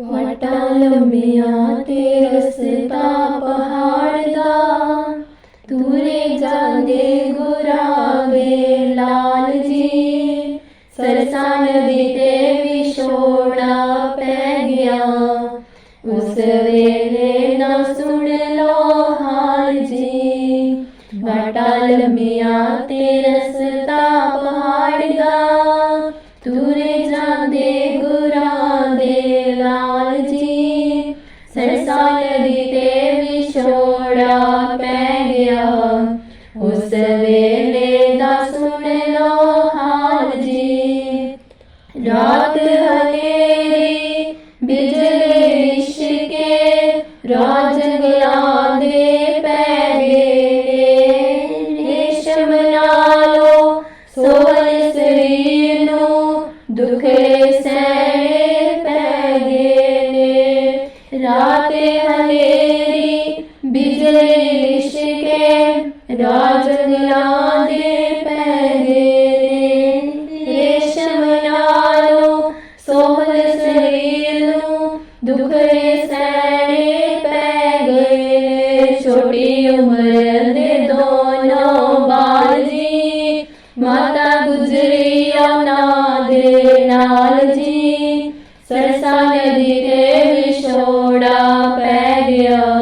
ਵਾਟਾਂ ਲੰਮੀਆਂ ਤੇ ਰਸਤਾ ਪਹਾੜ ਦਾ। ਤੂਰੇ ਜਾਂਦੇ ਗੁਰਾਂ ਦੇ ਲਾਲ ਜੀ। ਸਰਸਾ ਨਦੀ ਤੇ ਵਿਛੋੜਾ ਪੈ ਗਿਆ। ਉਸ ਵੇਲੇ ਨਾ ਸੁਣ ਲੋ ਹਾਲ ਜੀ। ਵਾਟਾਂ ਲੰਮੀਆਂ ਤੇ ਨਦੀ ਤੇ ਵਿਛੋੜਾ ਪੈ ਗਿਆ। ਉਸ ਵੇਲੇ ਦਾ ਸੁਣ ਲੋ ਹਾਲ ਜੀ। ਰਾਤ ਹਨੇਰੀ, ਬਿਜਲੀ ਲਿਸ਼ਕੇ, ਰਾਜ ਜੰਗਲਾਂ ਦੇ ਪੈ ਗਏ। ਰੇਸ਼ਮ ਨਾਲੋਂ ਲਿਸ਼ਕੇ ਰਾਜ ਜੰਗਲਾਂ ਦੇ ਪੈ ਗਏ ਨੇ ਰੇਸ਼ਮ ਨਾਲੋਂ ਸੋਹਣ ਸਰੀਰ ਨੂੰ ਦੁਖੇ ਸਹਿਣੇ ਪੈ ਗਏ ਛੋਟੀ ਉਮਰ ਦੇ ਦੋਨੋਂ ਬਾਲ ਜੀ ਮਾਤਾ ਗੁਜਰੀ ਉਹਨਾਂ ਦੇ ਨਾਲ ਜੀ ਸਰਸਾ ਨਦੀ ਤੇ ਵਿਛੋੜਾ ਪੈ ਗਿਆ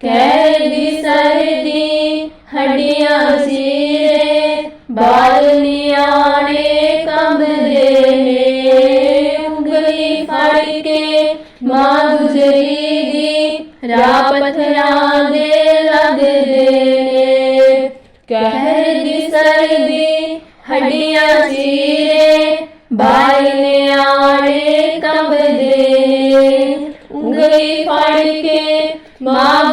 ਜੀ ਕਹਿ ਦੀ ਸਰਦੀ ਹੱਡੀਆਂ ਚੀਰੇ ਬਾਲ ਨਿਆਣੇ ਕੰਬਦੇ ਨੇ ਉਂਗਲੀ ਫੜ ਕੇ ਮਾਂ ਗੁਜਰੀ ਦੀ ਰਾਹ ਪੱਥਰਾਂ ਦੇ ਲੱਗਦੇ ਨੇ ਕਹਿ ਦੀ ਬਾਲ ਨਿਆਣੇ ਕੰਬਦੇ ਉਂਗਲੀ ਫੜ ਕੇ ਮਾਂ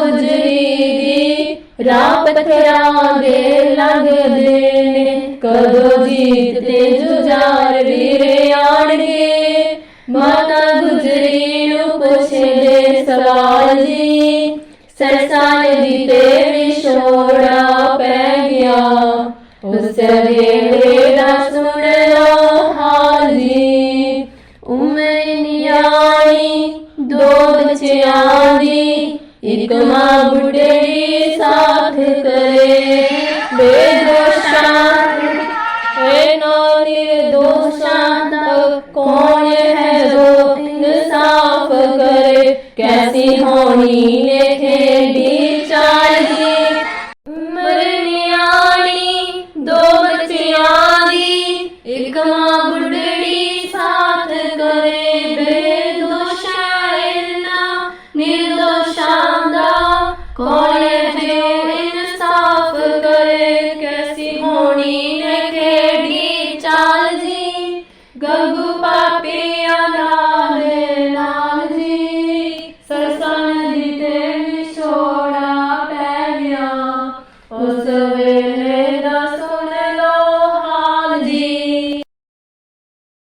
ਰਾਹ ਪੱਥਰਾਂ ਦੇ ਲੱਗਦੇ ਨੇ। ਕਦੋਂ ਜੀਤ ਤੇ ਜੁਝਾਰ ਵੀਰੇ ਆਣਗੇ। ਮਾਤਾ ਗੁਜਰੀ ਨੂੰ ਪੁੱਛਦੇ ਸਵਾਲ ਜੀ। ਸਰਸਾ ਨਦੀ ਤੇ ਵਿਛੋੜਾ ਪੈ ਗਿਆ। ਉਸ ਵੇਲੇ ਦਾ ਸੁਣ ਲੋ ਹਾਲੀ ਉਮਰ ਨਿਆਣੀ ਦੋ ਬੱਚਿਆਂ ਦੀ। ਇੱਕ ਮਾਂ ਬੁੱਢੜੀ ਸਾਥ ਕਰੇ ਬੇਦੋਸ਼ਾਂ ਹੈ ਨਾਰੀ ਦੋਸ਼ਾਂ ਦਾ ਕੌਣ ਹੈ ਜੋ ਇਨਸਾਫ ਕਰੇ ਕੈਸੀ ਹੋਣੀ ਨੇ ਖੇਡੀ